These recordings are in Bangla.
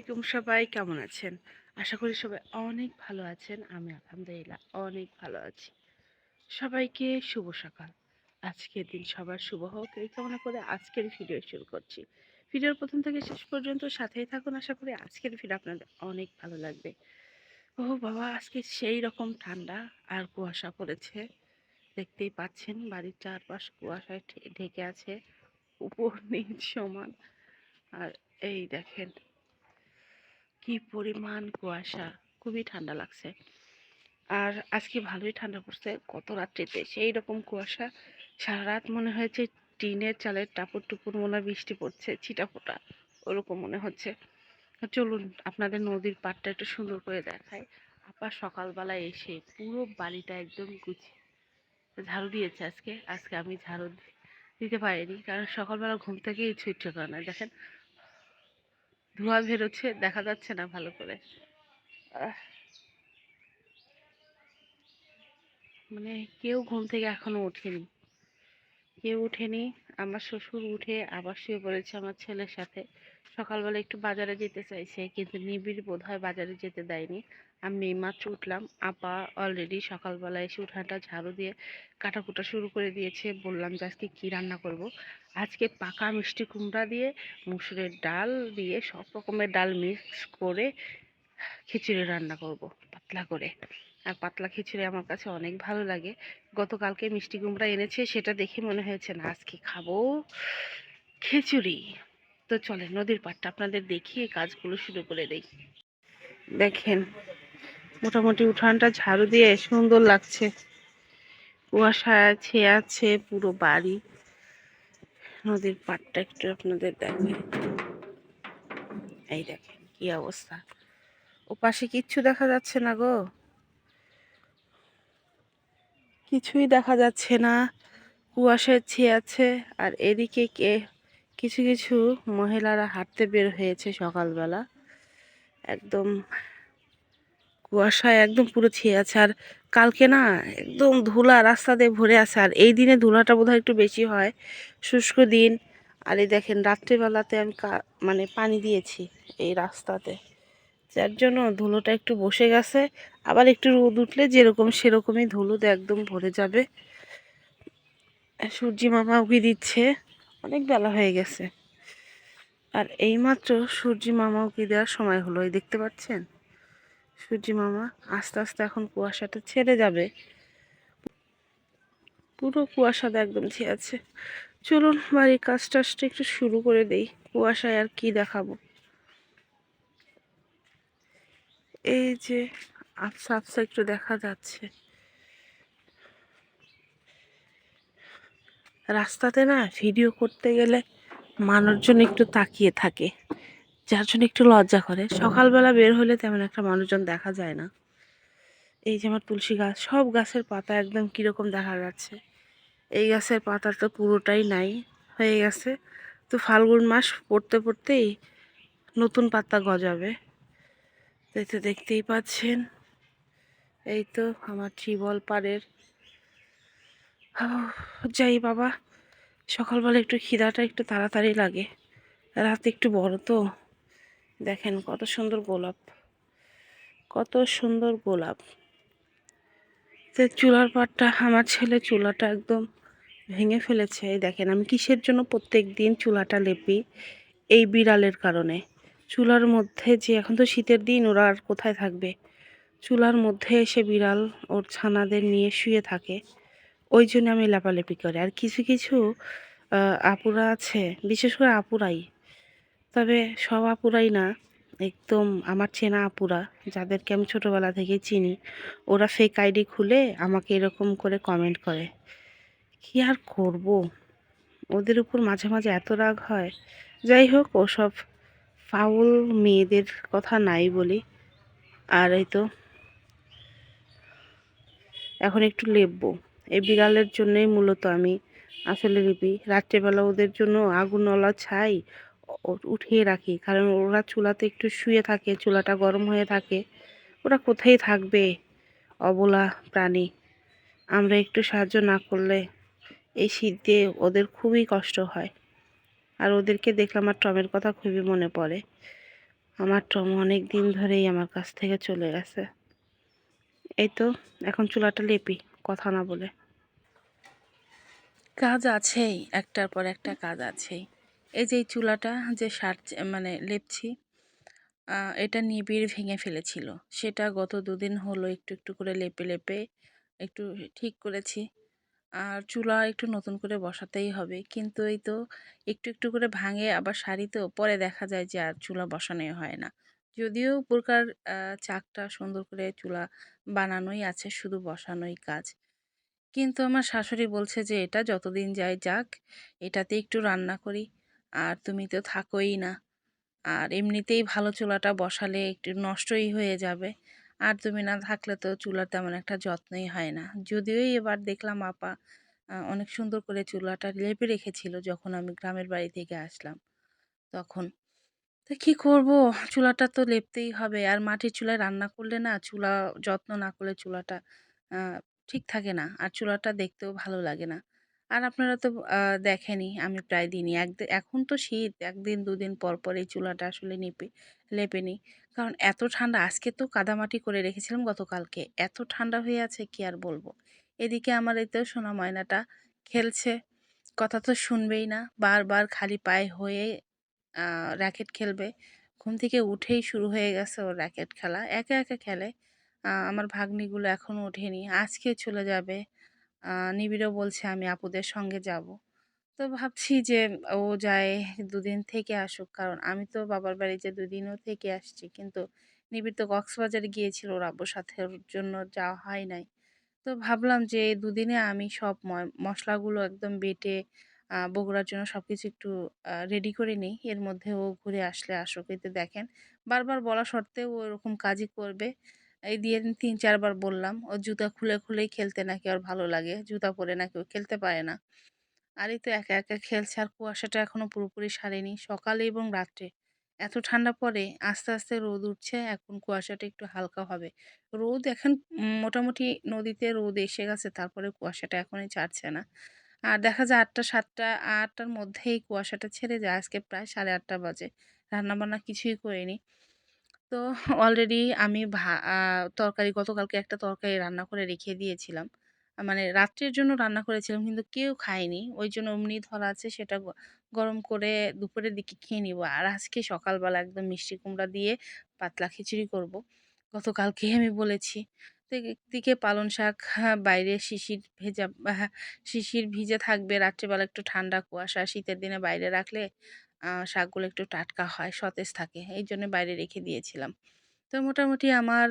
আলাইকুম সবাই, কেমন আছেন? আশা করি সবাই অনেক ভালো আছেন। আমি আলহামদুলিল্লাহ অনেক ভালো আছি। সবাইকে শুভ সকাল। আজকের দিন সবার শুভ হোক, এই কামনা করে আজকের ভিডিও শুরু করছি। ভিডিওর প্রথম থেকে শেষ পর্যন্ত সাথেই থাকুন। আশা করি আজকের ভিডিও আপনাদের অনেক ভালো লাগবে। ও বাবা, আজকে সেই রকম ঠান্ডা আর কুয়াশা পড়েছে। দেখতেই পাচ্ছেন বাড়ির চারপাশ কুয়াশায় ঢেকে আছে। উপর, নিচ, সমান। আর এই দেখেন কি পরিমাণ কুয়াশা? খুবই ঠান্ডা লাগছে। আর আজকে ভালোই ঠান্ডা পড়ছে, গত রাত্রিতে সেই রকম কুয়াশা। সারা রাত মনে হয়েছে টিনের চালের টাপুর টুপুর মনে বৃষ্টি পড়ছে ছিটা ফোটা ওরকম মনে হচ্ছে। চলুন, আপনাদের নদীর পাড়টা একটু সুন্দর করে দেখায় আপা সকালবেলা এসে পুরো বাড়িটা একদম গুছিয়ে ঝাড়ু দিয়েছে আজকে। আজকে আমি ঝাড়ু দিতে পারিনি, কারণ সকালবেলা ঘুম থেকেই ইচ্ছে করে না দেখেন ধোঁয়া বেরোচ্ছে, দেখা যাচ্ছে না ভালো করে। মানে কেউ ঘুম থেকে এখনও ওঠেনি। কেউ ওঠেনি, আমার শ্বশুর উঠে আবার শুয়ে পড়েছে আমার ছেলের সাথে। সকালবেলা একটু বাজারে যেতে চাইছে, কিন্তু নিবিড় বোধ হয় বাজারে যেতে দেয়নি। আমি এইমাত্র উঠলাম, আপা অলরেডি সকালবেলা এসে উঠানটা ঝাড়ু দিয়ে কাটাকুটা শুরু করে দিয়েছে। বললাম যে আজকে কী রান্না করব? আজকে পাকা মিষ্টি কুমড়া দিয়ে, মুসুরের ডাল দিয়ে সব রকমের ডাল মিক্স করে খিচুড়ি রান্না করব, পাতলা করে। আর পাতলা খিচুড়ি আমার কাছে অনেক ভালো লাগে। গতকালকে মিষ্টি কুমড়া এনেছে, সেটা দেখে মনে হয়েছে, না, আজকে খাব খিচুড়ি। তো চলে নদীর পাড়টা আপনাদের দেখিয়ে কাজগুলো শুরু করে দেই। দেখেন, মোটামুটি উঠানটা ঝাড়ু দিয়ে সুন্দর লাগছে। কুয়াশা ছেয়ে আছে, পুরো বাড়ি। নদীর পাড়টা একটু আপনাদের দেখেন এই দেখেন কি অবস্থা। ও পাশে কিচ্ছু দেখা যাচ্ছে না গো। কিছুই দেখা যাচ্ছে না। কুয়াশায় ছেয়ে আছে। আর এদিকে কে, কিছু কিছু মহিলারা হাঁটতে বের হয়েছে সকালবেলা। একদম কুয়াশায় একদম পুরো ছেয়ে আছে। আর কালকে না একদম ধুলা রাস্তা দিয়ে ভরে আছে। আর এই দিনে ধুলাটা বোধহয় একটু বেশি হয়। শুষ্ক দিন। আর এই দেখেন, রাত্রিবেলাতে আমি মানে পানি দিয়েছি এই রাস্তাতে। যার জন্য ধুলোটা একটু বসে গেছে। আবার একটু রোদ উঠলে যেরকম সেরকমই ধুলোতে একদম ভরে যাবে। সূর্যি মামা উকি দিচ্ছে। অনেক বেলা হয়ে গেছে। আর এইমাত্র সূর্যি মামা উকি দেওয়ার সময় হলো। এই দেখতে পাচ্ছেন? সূর্যি মামা আস্তে আস্তে এখন কুয়াশাটা ছেড়ে যাবে। পুরো কুয়াশাতে একদম আছে। চলুন বাড়ির কাজ টাজটা একটু শুরু করে দেই। কুয়াশায় আর কি দেখাবো? এই যে আফসা আফসা একটু দেখা যাচ্ছে। রাস্তাতে না ভিডিও করতে গেলে মানুষজন একটু তাকিয়ে থাকে। যার জন্য একটু লজ্জা করে। সকালবেলা বের হলে তেমন একটা মানুষজন দেখা যায় না। এই যে আমার তুলসী গাছ, সব গাছের পাতা একদম কীরকম দেখা যাচ্ছে। এই গাছের পাতা তো পুরোটাই নাই, হয়ে গেছে। তো ফাল্গুন মাস পড়তে পড়তেই নতুন পাতা গজাবে। এই তো দেখতেই পাচ্ছেন, এই তো আমার টিবল পাড়ের। যাই বাবা, সকালবেলা একটু খিদাটা একটু তাড়াতাড়ি লাগে। রাত একটু বড় তো। দেখেন কত সুন্দর গোলাপ। কত সুন্দর গোলাপ। যে চুলার পাটটা, আমার ছেলে চুলাটা একদম ভেঙে ফেলেছে। এই দেখেন, আমি কিসের জন্য প্রত্যেক দিন চুলাটা লেপি? এই বিড়ালের কারণে। চুলার মধ্যে যে, এখন তো শীতের দিন, ওরা আর কোথায় থাকবে? চুলার মধ্যে এসে বিড়াল ওর ছানাদের নিয়ে শুয়ে থাকে। ওই জন্য আমি লেপালেপি করি। আর কিছু কিছু আপুরা আছে, বিশেষ করে আপুরাই তবে সব আপুরাই না, একদম আমার চেনা আপুরা, যাদেরকে আমি ছোটোবেলা থেকে চিনি, ওরা ফেক আইডি খুলে আমাকে এরকম করে কমেন্ট করে। কি আর করব? ওদের উপর মাঝে মাঝে এত রাগ হয়। যাই হোক, ওসব ফাউল মেয়েদের কথা নাই বলি। আর এই তো, এখন একটু লেপবো। এই বিড়ালের জন্যই মূলত আমি আসলে লিপি। রাত্রেবেলা ওদের জন্য আগুনওয়ালা ছাই উঠিয়ে রাখি। কারণ ওরা চুলাতে একটু শুয়ে থাকে, চুলাটা গরম হয়ে থাকে। ওরা কোথায় থাকবে, অবলা প্রাণী? আমরা একটু সাহায্য না করলে এই শীতে ওদের খুবই কষ্ট হয়। আর ওদেরকে দেখলে আমার টমের কথা খুবই মনে পড়ে। আমার টম অনেক দিন ধরেই আমার কাছ থেকে চলে গেছে। এই তো, এখন চুলাটা লেপি, কথা না বলে। কাজ আছেই, একটার পর একটা কাজ আছেই। এই যে চুলাটা যে সার মানে লেপছি এটা নিবিড় ভেঙে ফেলেছিল। সেটা গত দুদিন হলো একটু একটু করে লেপে লেপে একটু ঠিক করেছি। আর চুলা একটু নতুন করে বসাতেই হবে। কিন্তু এই তো একটু একটু করে ভাঙে আবার শাড়ি তো, পরে দেখা যায় যে আর চুলা বসানোই হয় না। যদিও উপরকার চাকটা সুন্দর করে চুলা বানানোই আছে, শুধু বসানোই কাজ। কিন্তু আমার শাশুড়ি বলছে যে এটা যতদিন যায় যাক, এটাতে একটু রান্না করি। আর তুমি তো থাকোই না। আর এমনিতেই ভালো চুলাটা বসালে একটু নষ্টই হয়ে যাবে। আর তুমি না থাকলে তো চুলার তেমন একটা যত্নই হয় না। যদিও এবার দেখলাম আপা অনেক সুন্দর করে চুলাটা লেপে রেখেছিল যখন আমি গ্রামের বাড়ি থেকে আসলাম। তখন, তো কী করব? চুলাটা তো লেপতেই হবে। আর মাটির চুলায় রান্না করলে না চুলা, যত্ন না করলে চুলাটা ঠিক থাকে না। আর চুলাটা দেখতেও ভালো লাগে না। আর আপনারা তো আহ, দেখেনই আমি প্রায় দিনই। এক এখন তো শীত একদিন দুদিন পর পর এই চুলাটা আসলে নিপে লেপে নিই। কারণ এত ঠান্ডা আজকে তো কাদামাটি করে রেখেছিলাম গতকালকে। এত ঠান্ডা হয়ে আছে কি আর বলব? এদিকে আমার তো সোনা ময়নাটা খেলছে। কথা তো শুনবেই না। বারবার খালি পায়ে হয়ে র্যাকেট খেলবে। ঘুম থেকে উঠেই শুরু হয়ে গেছে ওর র্যাকেট খেলা। একা একা খেলে। আমার ভাগ্নিগুলো এখনও ওঠেনি। আজকে চলে যাবে। নিবিড়ও বলছে, আমি আপুদের সঙ্গে যাব। তো ভাবছি যে ও যায় দুদিন থেকে আসুক, কারণ আমি তো বাবার বাড়ি যে দুদিনও থেকে আসছি, কিন্তু নিবিড় তো কক্সবাজারে গিয়েছিল, ওর আব্বুর সাথে জন্য যাওয়া হয় নাই। তো ভাবলাম যে দুদিনে আমি সব মশলাগুলো একদম বেটে বগুড়ার জন্য সব কিছু একটু রেডি করে নিই। এর মধ্যে ও ঘুরে আসলে আসুক। এতে দেখেন, বারবার বলা সত্ত্বেও ও এরকম কাজই করবে। এই দিয়ে তিন চারবার বললাম, ও জুতা খুলে খুলেই খেলতে নাকি ওর ভালো লাগে, জুতা পরে নাকি ও খেলতে পারে না। আর এই তো একা একা খেলছে আর কুয়াশাটা এখনও পুরোপুরি সারেনি। সকালে এবং রাত্রে এত ঠান্ডা পরে আস্তে আস্তে রোদ উঠছে, এখন কুয়াশাটা একটু হালকা হবে। রোদ এখন মোটামুটি নদীতে রোদ এসে গেছে, তারপরে কুয়াশাটা এখনই ছাড়ছে না। আর দেখা যায় আটটা, সাতটা, আটটার মধ্যেই কুয়াশাটা ছেড়ে যায়। আজকে প্রায় সাড়ে আটটা বাজে। রান্নাবান্না কিছুই করিনি। তো অলরেডি আমি ভা তরকারি গতকালকে একটা তরকারি রান্না করে রেখে দিয়েছিলাম। মানে রাত্রের জন্য রান্না করেছিলাম কিন্তু কেউ খায়নি। ওই জন্য অমনি ধরা আছে সেটা গরম করে দুপুরের দিকে খেয়ে নিবো। আর আজকে সকালবেলা একদম মিষ্টি কুমড়া দিয়ে পাতলা খিচুড়ি করব। গতকালকেই আমি বলেছি। তো একদিকে পালং শাক বাইরে শিশির ভেজা শিশির ভিজে থাকবে রাত্রেবেলা একটু ঠান্ডা কুয়াশা, শীতের দিনে বাইরে রাখলে শাকগুলো একটু টাটকা হয়, সতেজ থাকে। এইজন্য বাইরে রেখে দিয়েছিলাম। তো মোটামুটি আমার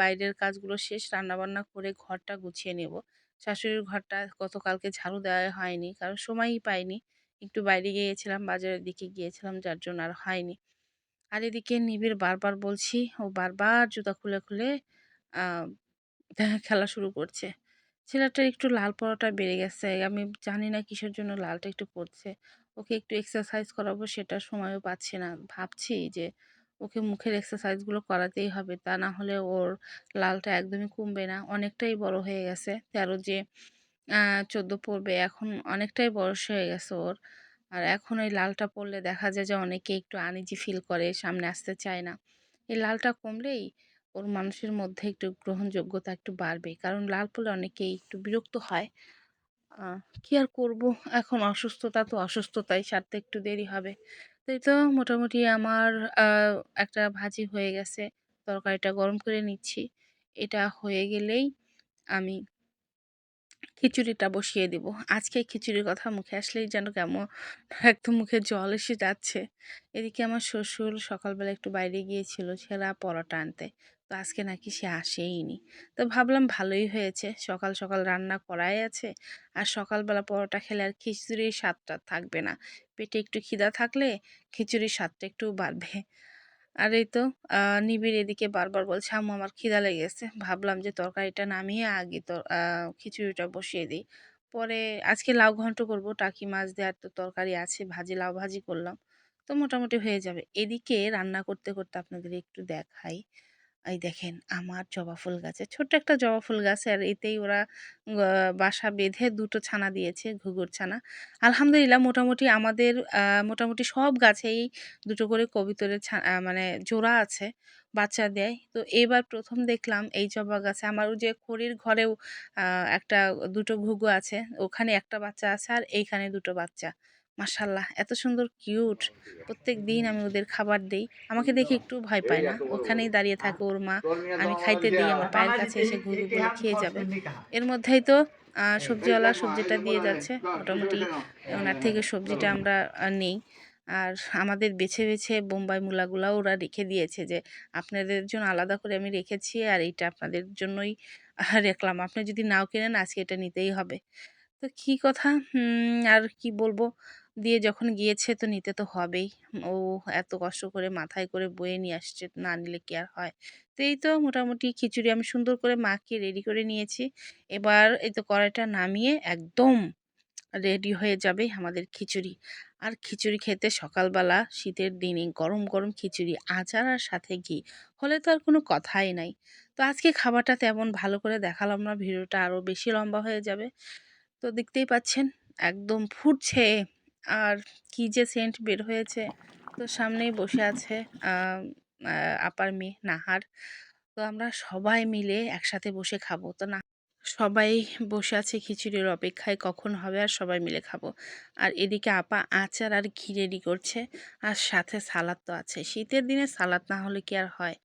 বাইরের কাজগুলো শেষ। রান্নাবান্না করে ঘরটা গুছিয়ে নেব। শাশুড়ির ঘরটা গতকালকে ঝাড়ু দেওয়া হয়নি। কারণ সময়ই পাইনি। একটু বাইরে গিয়েছিলাম, বাজারের দিকে গিয়েছিলাম যার জন্য আর হয়নি। আর এদিকে নিবিড় বারবার বলছি, ও বারবার জুতা খুলে, খুলে খেলা শুরু করছে। ছেলেটার একটু লাল পড়াটা বেড়ে গেছে। আমি জানি না কিসের জন্য লালটা একটু পড়ছে। ওকে একটু এক্সারসাইজ করাবো সেটা সময়ও পাচ্ছি না। ভাবছি যে ওকে মুখের এক্সারসাইজগুলো করাতেই হবে। তা না হলে ওর লালটা একদমই কমবে না। অনেকটাই বড় হয়ে গেছে। ১৩ যে চোদ্দ পড়বে এখন অনেকটাই বয়স হয়ে গেছে ওর। আর এখন ওই লালটা পড়লে দেখা যায় যে অনেকে একটু আনইজি ফিল করে, সামনে আসতে চায় না। এই লালটা কমলেই ওর মানুষের মধ্যে একটু গ্রহণযোগ্যতা একটু বাড়বে। কারণ লাল পড়লে অনেকেই একটু বিরক্ত হয়। কি আর করব? এখন অসুস্থতা তো অসুস্থতাই, সারতে একটু দেরি হবে। তো এই তো মোটামুটি আমার একটা ভাজি হয়ে গেছে। তরকারিটা গরম করে নিচ্ছি। এটা হয়ে গেলেই আমি খিচুড়িটা বসিয়ে দিব। আজকে খিচুড়ির কথা মুখে আসলেই যেন কেমন, একদম মুখে জল এসে যাচ্ছে। এদিকে আমার শ্বশুর সকালবেলা একটু বাইরে গিয়েছিল, ছেঁড়া পরোটা আনতে। তো আজকে নাকি সে আসেইনি। তো ভাবলাম ভালোই হয়েছে। সকাল, সকাল রান্না করাই আছে। আর সকালবেলা পরোটা খেলে আর খিচুড়ির স্বাদটা থাকবে না। পেটে একটু খিদা থাকলে খিচুড়ির স্বাদটা একটু বাড়বে। আর এই তো নিবিড় এদিকে বারবার বলছে, "আম্মু আমার খিদা লেগেছে।" ভাবলাম যে তরকারিটা নামিয়ে আগে তো খিচুড়িটা বসিয়ে দিই। পরে আজকে লাউ ঘন্ট করব। টাকি মাছ দেওয়ার তো তরকারি আছে, ভাজি লাউ ভাজি করলাম। তো মোটামুটি হয়ে যাবে। এদিকে রান্না করতে, করতে আপনাদের একটু দেখাই। এই দেখেন, আমার জবা ফুল গাছে, ছোট্ট একটা জবা ফুল গাছ, আর এতেই ওরা বাসা বেঁধে দুটো ছানা দিয়েছে, ঘুঘুর ছানা। আলহামদুলিল্লাহ, মোটামুটি আমাদের মোটামুটি সব গাছেই দুটো করে কবিতরের মানে জোড়া আছে, বাচ্চা দেয়। তো এবার প্রথম দেখলাম এই জবা গাছে, আমার ওই যে খড়ির ঘরেও একটা দুটো ঘুঘু আছে, ওখানে একটা বাচ্চা আছে, আর এইখানে দুটো বাচ্চা। মাশাল্লাহ এত সুন্দর কিউট প্রত্যেক দিন আমি ওদের খাবার দেই। আমাকে দেখে একটু ভয় পায় না। ওখানেই দাঁড়িয়ে থাকে ওর মা। আমি খাইতে দিই আমার পায়ের কাছে এসে ঘুরে ঘুরে খেয়ে যাবে। এর মধ্যেই তো সবজিওয়ালা সবজিটা দিয়ে যাচ্ছে। মোটামুটি ওনার থেকে সবজিটা আমরা নেই। আর আমাদের বেছে বেছে বোম্বাই মূলাগুলাও ওরা রেখে দিয়েছে যে আপনাদের জন্য আলাদা করে আমি রেখেছি আর এইটা আপনাদের জন্যই রাখলাম। আপনি যদি নাও কেনেন আজকে এটা নিতেই হবে। তো কী কথা? আর কি বলব? দিয়ে যখন গিয়েছে তো নিতে তো হবেই। ও এত কষ্ট করে মাথায় করে বয়ে নিয়ে আসছে, না নিলে কি আর হয়? তো এই তো মোটামুটি খিচুড়ি আমি সুন্দর করে মাখিয়ে রেডি করে নিয়েছি। এবার এই তো কড়াইটা নামিয়ে একদম রেডি হয়ে যাবে আমাদের খিচুড়ি। আর খিচুড়ি খেতে সকালবেলা শীতের দিনে গরম গরম খিচুড়ি, আচার আর সাথে ঘি, হলে তো আর কোনো কথাই নাই। তো আজকে খাবারটা তেমন ভালো করে দেখালাম না, ভিডিওটা আরও বেশি লম্বা হয়ে যাবে। তো দেখতেই পাচ্ছেন, একদম ফুটছে। আর কি যে সেন্ট বের হয়েছে, তো সামনেই বসে আছে আপার মেয়ে নাহার। তো আমরা সবাই মিলে একসাথে বসে খাব। তো না, সবাই বসে আছে খিচুড়ির অপেক্ষায়, কখন হবে আর সবাই মিলে খাব। আর এদিকে আপা আচার আর ঘি রেডি করছে, আর সাথে সালাদ তো আছে শীতের দিনে সালাদ না হলে কি আর হয়?